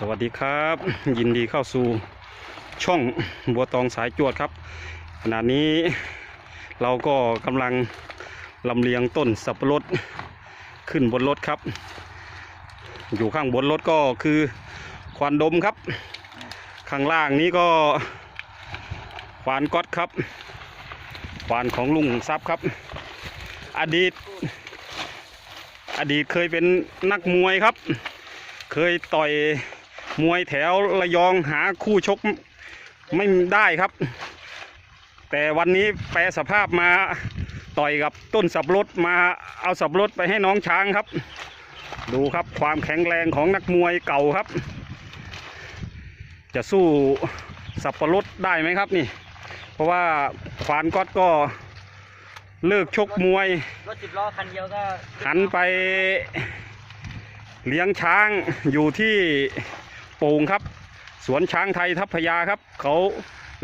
สวัสดีครับ ยินดีเข้าสู่ช่องบัวตองสายจวดครับ ขณะนี้เราก็กำลังลำเลียงต้นสับปะรดขึ้นบนรถครับ อยู่ข้างบนรถก็คือควันดมครับ ข้างล่างนี้ก็ควานก๊อตครับควานของลุงทรัพย์ครับ อดีต อดีตเคยเป็นนักมวยครับ เคยต่อย มวยแถวระยองหาคู่ชกไม่ได้ครับ แต่วันนี้แปลสภาพมาต่อยกับต้นสับรดมาเอาสับรดไปให้น้องช้างครับ ดูครับความแข็งแรงของนักมวยเก่าครับ จะสู้สับปะรดได้ไหมครับนี่ เพราะว่าควานก๊อตก็เลิกชกมวยรถสิบล้อคันเดียวก็หันไปเลี้ยงช้างอยู่ที่ โป่งครับ สวนช้างไทยทัพพยาครับ เขา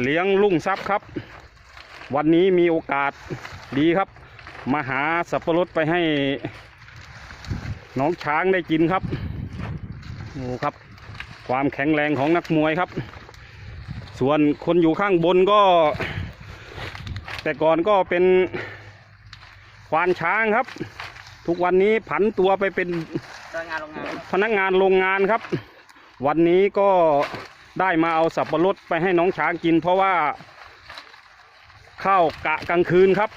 เลี้ยงลุ่งทรัพย์ครับ วันนี้มีโอกาสดีครับ มาหาสับปะรดไปให้น้องช้างได้กินครับโอ้ครับ ความแข็งแรงของนักมวยครับ ส่วนคนอยู่ข้างบนก็ แต่ก่อนก็เป็นควานช้างครับ ทุกวันนี้ผันตัวไปเป็นพนักงานโรงงานพนักงานโรงงานครับ วันนี้ก็ได้มาเอาสับปะรดไปให้น้องช้างกิน เพราะว่าเข้ากะกลางคืนครับ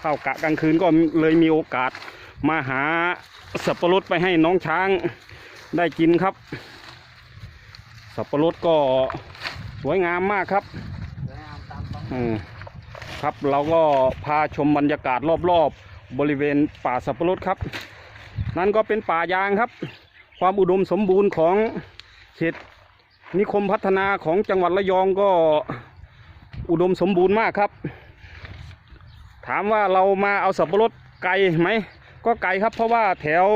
เข้ากะกลางคืนก็เลยมีโอกาสมาหาสับปะรดไปให้น้องช้างได้กินครับ สับปะรดก็สวยงามมากครับองอืมครับเราก็พาชมบรรยากาศรอบๆบริเวณป่าสับปะรดครับ นั่นก็เป็นป่ายางครับ ความอุดมสมบูรณ์ของเขตนิคมพัฒนาของจังหวัดระยองก็อุดมสมบูรณ์มากครับ ถามว่าเรามาเอาสับปะรดไกลไหม ก็ไกลครับ เพราะว่าแถว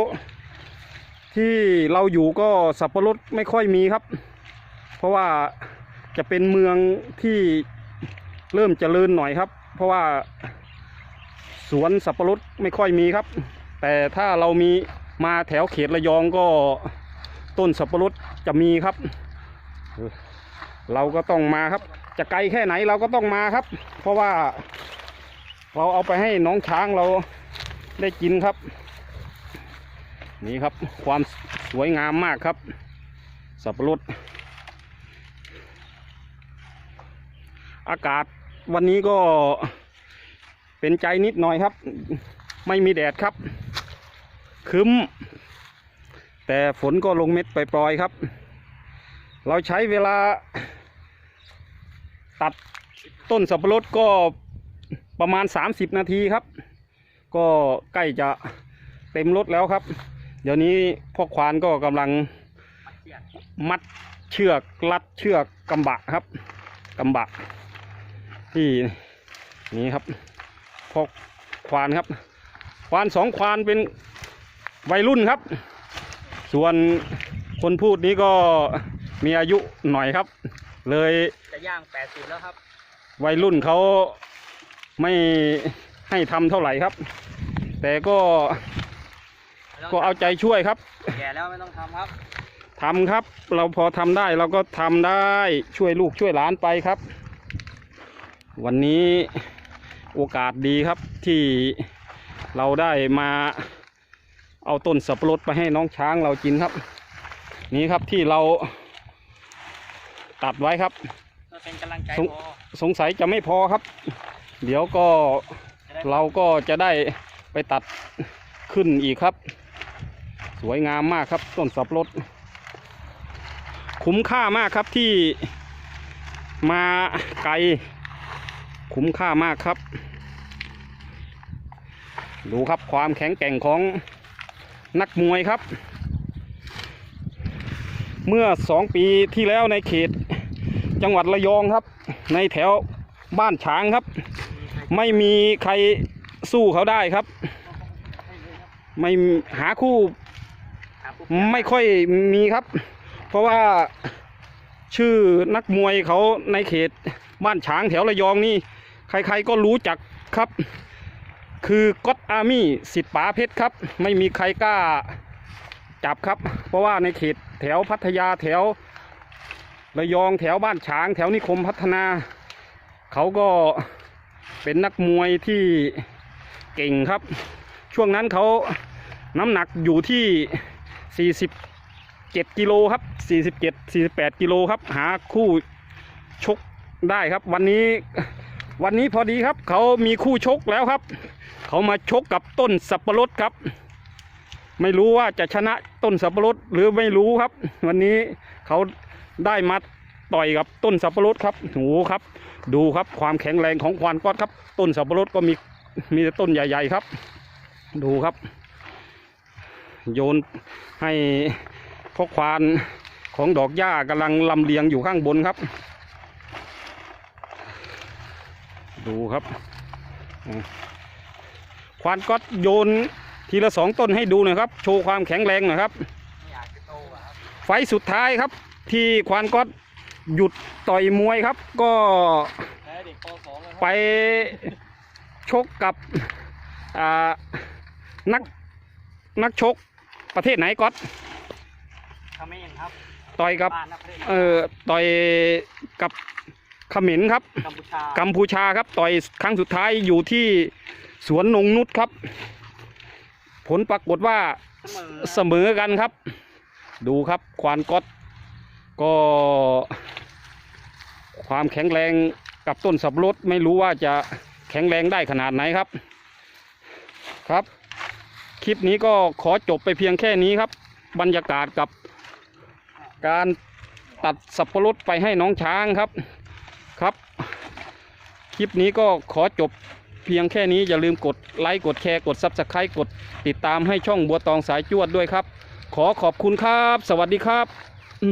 ที่เราอยู่ก็สับปะรดไม่ค่อยมีครับ เพราะว่าจะเป็นเมืองที่เริ่มเจริญหน่อยครับ เพราะว่าสวนสับปะรดไม่ค่อยมีครับ แต่ถ้าเรามี มาแถวเขตระยองก็ต้นสับปะรดจะมีครับ เราก็ต้องมาครับ จะไกลแค่ไหนเราก็ต้องมาครับ เพราะว่าเราเอาไปให้น้องช้างเราได้กินครับ นี่ครับความสวยงามมากครับ สับปะรดอากาศวันนี้ก็เป็นใจนิดหน่อยครับ ไม่มีแดดครับ คึ้ม แต่ฝนก็ลงเม็ดไปปล่อยๆครับ เราใช้เวลา ตัดต้นสับปะรดก็ประมาณ 30 นาทีครับ ก็ใกล้จะเต็มรถแล้วครับ เดี๋ยวนี้พ่อควานก็กำลังมัดเชือกรัดเชือกกำบะครับกำบะที่นี่ครับพกควานครับ ควานสองควานเป็น วัยรุ่นครับ ส่วนคนพูดนี้ก็มีอายุหน่อยครับ เลยจะย่างแปดสิบแล้วครับ วัยรุ่นเขาไม่ให้ทำเท่าไหร่ครับ แต่ก็ก็เอาใจช่วยครับ แก่แล้วไม่ต้องทำครับทำครับ เราพอทำได้เราก็ทำได้ช่วยลูกช่วยหลานไปครับ วันนี้โอกาสดีครับที่เราได้มา เอาต้นสับปะรดไปให้น้องช้างเรากินครับ นี่ครับที่เราตัดไว้ครับก็เป็นกำลังใจสุพอสงสัยจะไม่พอครับ เดี๋ยวก็จะได้เราก็จะได้ไปตัดขึ้นอีกครับ สวยงามมากครับต้นสับปะรดคุ้มค่ามากครับที่มาไกล คุ้มค่ามากครับ ดูครับความแข็งแกร่งของ นักมวยครับ เมื่อสองปีที่แล้วในเขตจังหวัดระยองครับ ในแถวบ้านฉางครับ ไม่มีใครสู้เขาได้ครับ ไม่หาคู่ไม่ค่อยมีครับ เพราะว่าชื่อนักมวยเขาในเขตบ้านฉางแถวระยองนี่ ใครๆก็รู้จักครับ คือก๊อตอาร์มี่สิทธิ์ป๋าเพชรครับ ไม่มีใครกล้าจับครับ เพราะว่าในเขตแถวพัทยาแถวระยองแถวบ้านฉางแถวนิคมพัฒนา เขาก็เป็นนักมวยที่เก่งครับ ช่วงนั้นเขาน้ำหนักอยู่ที่ 47 กิโลครับ 47 48 กิโลครับ หาคู่ชกได้ครับ วันนี้ วันนี้พอดีครับ เขามีคู่ชกแล้วครับ เขามาชกกับต้นสับปะรดครับ ไม่รู้ว่าจะชนะต้นสับปะรดหรือไม่รู้ครับ วันนี้เขาได้มาต่อยกับต้นสับปะรดครับโหครับ ดูครับความแข็งแรงของควานก๊อตครับ ต้นสับปะรดก็มีมีแต่ต้นใหญ่ ๆครับ ดูครับ โยนให้พ่อควานของดอกหญ้ากำลังลำเลียงอยู่ข้างบนครับ ดูครับอืมควานก๊อตโยนทีละสองต้นให้ดูหน่อยครับ โชว์ความแข็งแรงหน่อยครับไม่อยากจะโตอะครับไฟล์สุดท้ายครับ ที่ควานก๊อตหยุดต่อยมวยครับ ก็แพ้เด็กป .2 เลยคไปรับชกกับอ่านักนักชกประเทศไหนก๊อตเขมรครับต่อยกับบ้านนักเรียนเอ่อต่อยกับ เขมรครับ กัมพูชากัมพูชาครับ ต่อยครั้งสุดท้ายอยู่ที่สวนนงนุชครับ ผลปรากฏว่าเสมอเสมอกันครับ ดูครับควานก๊อตก็ ความแข็งแรงกับต้นสับปะรดไม่รู้ว่าจะแข็งแรงได้ขนาดไหนครับ ครับ คลิปนี้ก็ขอจบไปเพียงแค่นี้ครับ บรรยากาศกับการตัดสับปะรดไปให้น้องช้างครับ ครับ คลิปนี้ก็ขอจบเพียงแค่นี้อย่าลืมกดไลค์กดแชร์กดซับสไครต์กดติดตามให้ช่องบัวตองสายจวดด้วยครับ ขอขอบคุณครับ สวัสดีครับ